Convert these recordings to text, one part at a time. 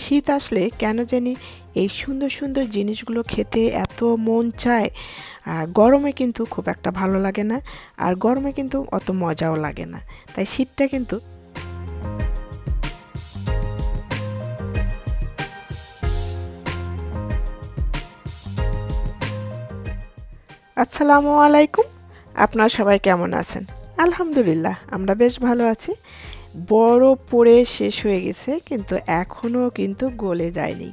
শীত আসলে কেন জানি এই সুন্দর সুন্দর জিনিসগুলো খেতে এত মন চায়। গরমে কিন্তু খুব একটা ভালো লাগে না, আর গরমে কিন্তু অত মজাও লাগে না। তাই শীতটা কিন্তু আসসালামু আলাইকুম। আপনারা সবাই কেমন আছেন? আলহামদুলিল্লাহ, আমরা বেশ ভালো আছি। বরফ পড়ে শেষ হয়ে গেছে কিন্তু এখনও কিন্তু গলে যায়নি।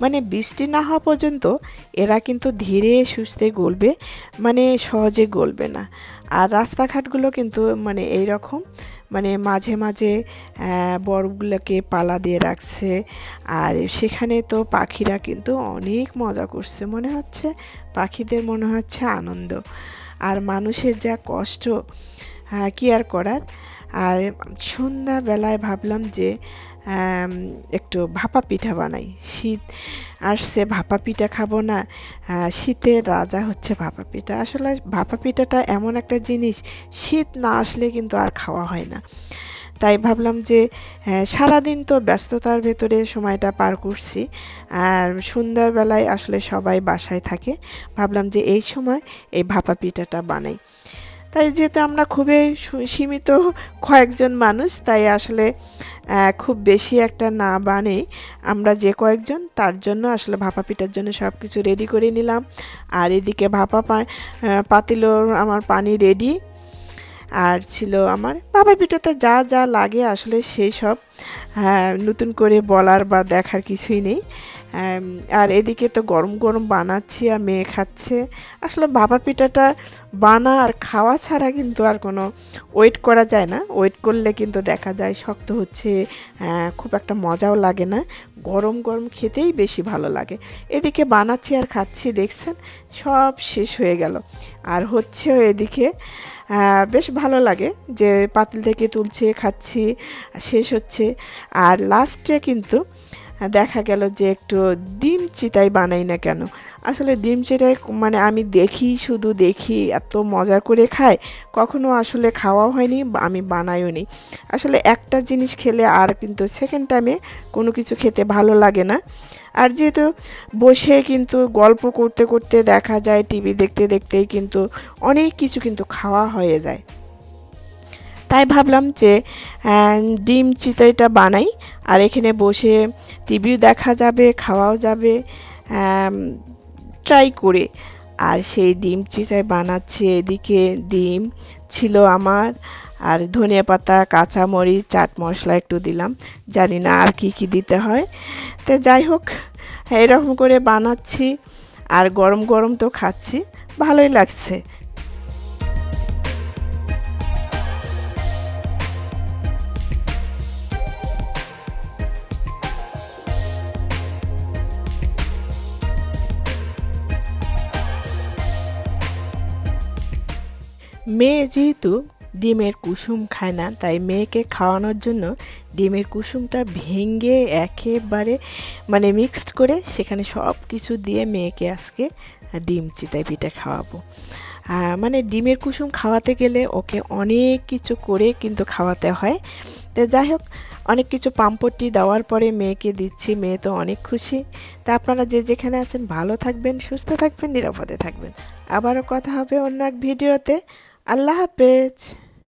মানে বৃষ্টি না হওয়া পর্যন্ত এরা কিন্তু ধীরে সুস্থে গলবে মানে সহজে গলবে না। আর রাস্তাঘাটগুলো কিন্তু মানে এই রকম মানে মাঝে মাঝে বরফগুলোকে পালা দিয়ে রাখছে। আর সেখানে তো পাখিরা কিন্তু অনেক মজা করছে মনে হচ্ছে পাখিদের মনে হচ্ছে আনন্দ। আর মানুষের যা কষ্ট আহ, কি আর করার? আর সন্ধ্যাবেলায় ভাবলাম যে একটু ভাপা পিঠা বানাই। শীত আসছে ভাপা পিঠা খাব না শীতের রাজা হচ্ছে ভাপা পিঠা। আসলে ভাপা পিঠাটা এমন একটা জিনিস, শীত না আসলে কিন্তু আর খাওয়া হয় না। তাই ভাবলাম যে সারাদিন তো ব্যস্ততার ভেতরে সময়টা পার করছি। আর সন্ধ্যাবেলায় আসলে সবাই বাসায় থাকে। ভাবলাম যে এই সময় এই ভাপা পিঠাটা বানাই। তাই যেহেতু আমরা খুবই সীমিত কয়েকজন মানুষ তাই আসলে খুব বেশি একটা না বানে আমরা যে কয়েকজন তার জন্য আসলে ভাপা পিঠার জন্য সব কিছু রেডি করে নিলাম। আর এদিকে ভাপা পা আহ, আমার পানি রেডি আর ছিল আমার ভাপা পিঠাতে যা যা লাগে আসলে সেই সব। আহ, নতুন করে বলার বা দেখার কিছুই নেই। আর এদিকে তো গরম গরম বানাচ্ছি আর মেয়ে খাচ্ছে। আসলে ভাপা পিঠাটা বানা আর খাওয়া ছাড়া কিন্তু আর কোনো ওয়েট করা যায় না। ওয়েট করলে কিন্তু দেখা যায় শক্ত হচ্ছে খুব একটা মজাও লাগে না। গরম গরম খেতেই বেশি ভালো লাগে। এদিকে বানাচ্ছি আর খাচ্ছি, দেখছেন? সব শেষ হয়ে গেল। আর হচ্ছেও এদিকে বেশ ভালো লাগে যে পাতিল থেকে তুলছে, খাচ্ছি, শেষ হচ্ছে। আর লাস্টে কিন্তু দেখা গেল যে একটু ডিম চিতাই বানাই না কেন। আসলে ডিম চিতাই মানে আমি দেখি, শুধু দেখি, এত মজা করে খায় কখনো আসলে খাওয়া হয়নি আমি বানাইও নি। আসলে একটা জিনিস খেলে আর কিন্তু সেকেন্ড টাইমে কোনো কিছু খেতে ভালো লাগে না। আর যেহেতু বসে কিন্তু গল্প করতে করতে দেখা যায় টিভি দেখতে, দেখতেই কিন্তু অনেক কিছু কিন্তু খাওয়া হয়ে যায়। তাই ভাবলাম যে ডিম চিতাইটা বানাই। আর এখানে বসে টিভিও দেখা যাবে, খাওয়াও যাবে ট্রাই করে। আর সেই ডিম চিতাই বানাচ্ছে এদিকে ডিম ছিল আমার। আর ধনিয়া পাতা, কাঁচামরিচ, চাট মশলা একটু দিলাম। জানি না আর কি কি দিতে হয়। তো যাই হোক, এরকম করে বানাচ্ছি। আর গরম গরম তো খাচ্ছি। ভালোই লাগছে। মেয়ে যেহেতু ডিমের কুসুম খায় না, তাই মেয়েকে খাওয়ানোর জন্য ডিমের কুসুমটা ভেঙে একেবারে মানে মিক্সড করে সেখানে সব কিছু দিয়ে মেয়েকে আজকে ডিম চিতাই পিঠে খাওয়াবো। মানে ডিমের কুসুম খাওয়াতে গেলে ওকে অনেক কিছু করে কিন্তু খাওয়াতে হয়। তো যাই হোক, অনেক কিছু পাম্পটি দেওয়ার পরে মেয়েকে দিচ্ছি, মেয়ে তো অনেক খুশি। তা আপনারা যে যেখানে আছেন ভালো থাকবেন, সুস্থ থাকবেন, নিরাপদে থাকবেন। আবারও কথা হবে অন্য এক ভিডিওতে। আল্লাহ হাফেজ